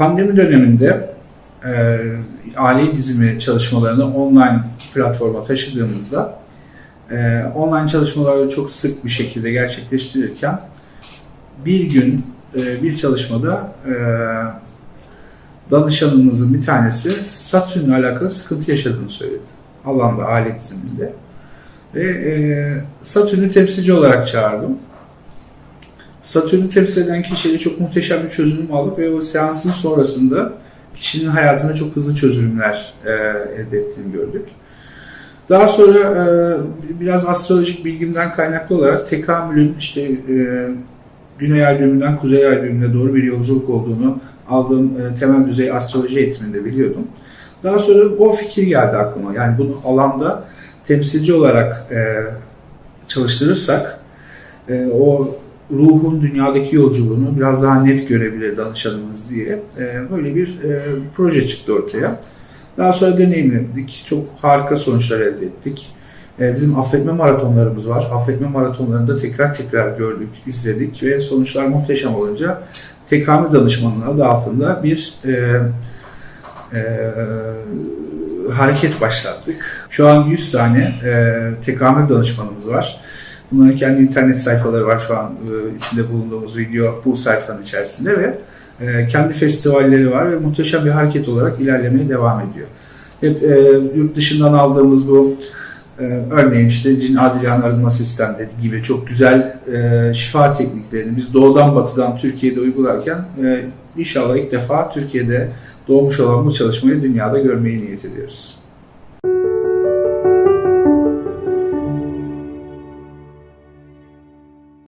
Pandemi döneminde e, aile dizimi çalışmalarını online platforma taşıdığımızda e, online çalışmaları çok sık bir şekilde gerçekleştirirken bir gün e, bir çalışmada e, danışanımızın bir tanesi Satürn'le alakalı sıkıntı yaşadığını söyledi. Alanda aile diziminde. Ve e, Satürn'ü temsilci olarak çağırdım. Satürn'ü temsil eden kişiye çok muhteşem bir çözüm aldık ve o seansın sonrasında kişinin hayatında çok hızlı çözümler e, elde ettiğini gördük. Daha sonra e, biraz astrolojik bilgimden kaynaklı olarak tekamülün işte e, Güney ay düğümünden Kuzey ay düğümüne doğru bir yolculuk olduğunu aldığım e, temel düzey astroloji eğitiminde biliyordum. Daha sonra o fikir geldi aklıma. Yani bunu alanda temsilci olarak e, çalıştırırsak e, o ruhun dünyadaki yolculuğunu biraz daha net görebilir danışanımız diye e, böyle bir e, proje çıktı ortaya. Daha sonra deneyimledik. Çok harika sonuçlar elde ettik. E, bizim affetme maratonlarımız var. Affetme maratonlarında tekrar tekrar gördük, izledik ve sonuçlar muhteşem olunca tekamül danışmanlığı adı altında bir e, e, hareket başlattık. Şu an 100 tane e, tekamül danışmanımız var. Bunların kendi internet sayfaları var şu an e, içinde bulunduğumuz video bu sayfanın içerisinde ve e, kendi festivalleri var ve muhteşem bir hareket olarak ilerlemeye devam ediyor. Hep e, yurt dışından aldığımız bu e, örneğin işte cin adilyan arınma sistemleri gibi çok güzel e, şifa tekniklerini biz doğudan batıdan Türkiye'de uygularken e, inşallah ilk defa Türkiye'de doğmuş olan bu çalışmayı dünyada görmeyi niyet ediyoruz.